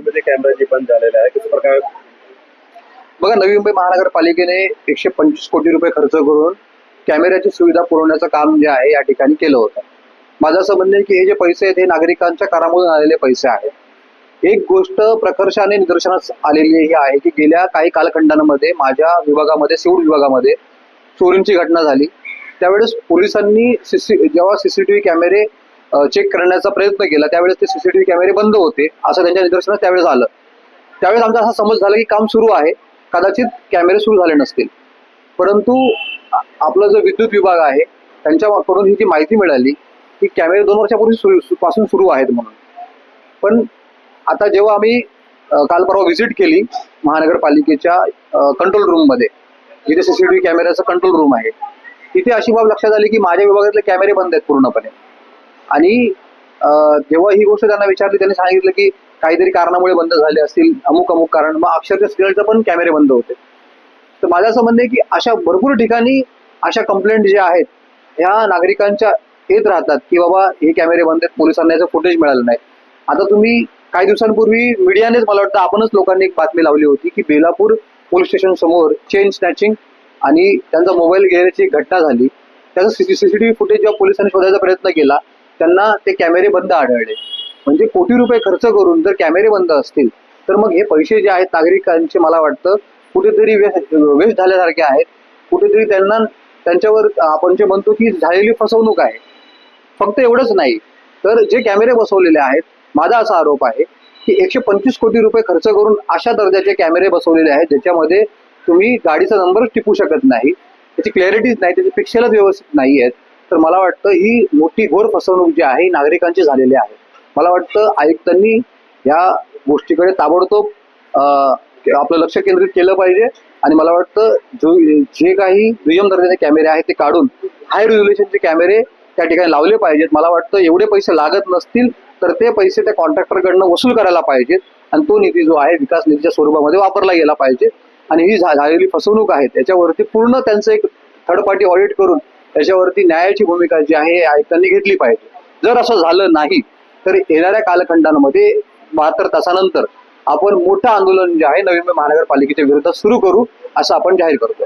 मुंबईमध्ये कॅमेरा जे बंद झालेला आहे कसं प्रकार बघा नवी मुंबई महानगरपालिकेने एकशे पंचवीस कोटी रुपये खर्च करून कॅमेऱ्याची सुविधा पुरवण्याचं काम जे आहे या ठिकाणी केलं होतं. माझं असं म्हणणं आहे की हे जे पैसे आहेत हे नागरिकांच्या करामधून आलेले पैसे आहेत. एक गोष्ट प्रकर्षाने निदर्शनास आलेली ही आहे की गेल्या काही कालखंडांमध्ये माझ्या विभागामध्ये सिविल विभागामध्ये चोरींची घटना झाली. त्यावेळेस पोलिसांनी सीसी जेव्हा सीसीटीव्ही कॅमेरे चेक करण्याचा प्रयत्न केला. त्यावेळेस ते सीसीटीव्ही कॅमेरे बंद होते. असं त्यांच्या निदर्शनास त्यावेळेस आलं. त्यावेळेस आमचा असा समज झाला की काम सुरू आहे. कदाचित कॅमेरे सुरू झाले नसतील. परंतु आपला जो विद्युत विभाग आहे त्यांच्याकडून ही जी माहिती मिळाली की कॅमेरे दोन वर्षापूर्वी सुरू पासून सुरू आहेत म्हणून. पण आता जेव्हा आम्ही काल परवा व्हिजिट केली महानगरपालिकेच्या कंट्रोल रूममध्ये जिथे सीसीटीव्ही कॅमेऱ्याचं कंट्रोल रूम आहे. तिथे अशी बाब लक्षात आली की माझ्या विभागातले कॅमेरे बंद आहेत पूर्णपणे. आणि जेव्हा ही गोष्ट त्यांना विचारली त्यांनी सांगितलं की काहीतरी कारणामुळे बंद झाले असतील अमुक अमुक कारण मग अक्षरशः सिग्नलचं पण कॅमेरे बंद होते. तर माझं असं म्हणणं आहे की अशा भरपूर ठिकाणी अशा कंप्लेंट ज्या आहेत ह्या नागरिकांच्या येत राहतात की बाबा हे कॅमेरे बंद आहेत पोलिसांना याचं फुटेज मिळालं नाही. आता तुम्ही काही दिवसांपूर्वी मीडियानेच मला वाटतं आपणच लोकांनी एक बातमी लावली होती की बेलापूर पोलीस स्टेशन समोर चेन स्नॅचिंग आणि त्यांचा मोबाईल घेण्याची घटना झाली. त्याचं सीसीटीव्ही फुटेज जेव्हा पोलिसांनी शोधायचा प्रयत्न केला त्यांना ते कॅमेरे बंद आढळले. म्हणजे कोटी रुपये खर्च करून जर कॅमेरे बंद असतील तर मग हे पैसे जे आहेत नागरिकांचे मला वाटतं कुठेतरी वेस्ट वेस्ट झाल्यासारखे आहेत. कुठेतरी त्यांना त्यांच्यावर आपण जे म्हणतो की झालेली फसवणूक आहे. फक्त एवढंच नाही तर जे कॅमेरे बसवलेले आहेत माझा असा आरोप आहे की एकशे पंचवीस कोटी रुपये खर्च करून अशा दर्जाचे कॅमेरे बसवलेले आहेत ज्याच्यामध्ये तुम्ही गाडीचा नंबरच टिपू शकत नाही त्याची क्लॅरिटीच नाही त्याची पिक्सेलच व्यवस्थित नाही आहेत. तर मला वाटतं ही मोठी घोर फसवणूक जी आहे ही नागरिकांची झालेली आहे. मला वाटतं आयुक्तांनी या गोष्टीकडे ताबडतोब आपलं लक्ष केंद्रित केलं पाहिजे. आणि मला वाटतं जो जे काही दुय्यम दर्जाचे कॅमेरे आहेत ते काढून हाय रिझोल्युशनचे कॅमेरे त्या ठिकाणी लावले पाहिजेत. मला वाटतं एवढे पैसे लागत नसतील तर ते पैसे त्या कॉन्ट्रॅक्टरकडनं वसूल करायला पाहिजेत. आणि तो निधी जो आहे विकास निधीच्या स्वरूपामध्ये वापरला गेला पाहिजे. आणि ही झा- झालेली फसवणूक आहे त्याच्यावरती पूर्ण त्यांचं एक थर्ड पार्टी ऑडिट करून त्याच्यावरती न्यायाची भूमिका जी आहे आयुक्तांनी घेतली पाहिजे. जर असं झालं नाही तर येणाऱ्या कालखंडांमध्ये बहात्तर तासानंतर आपण मोठं आंदोलन जे आहे नवी मुंबई महानगरपालिकेच्या विरोधात सुरू करू असं आपण जाहीर करतो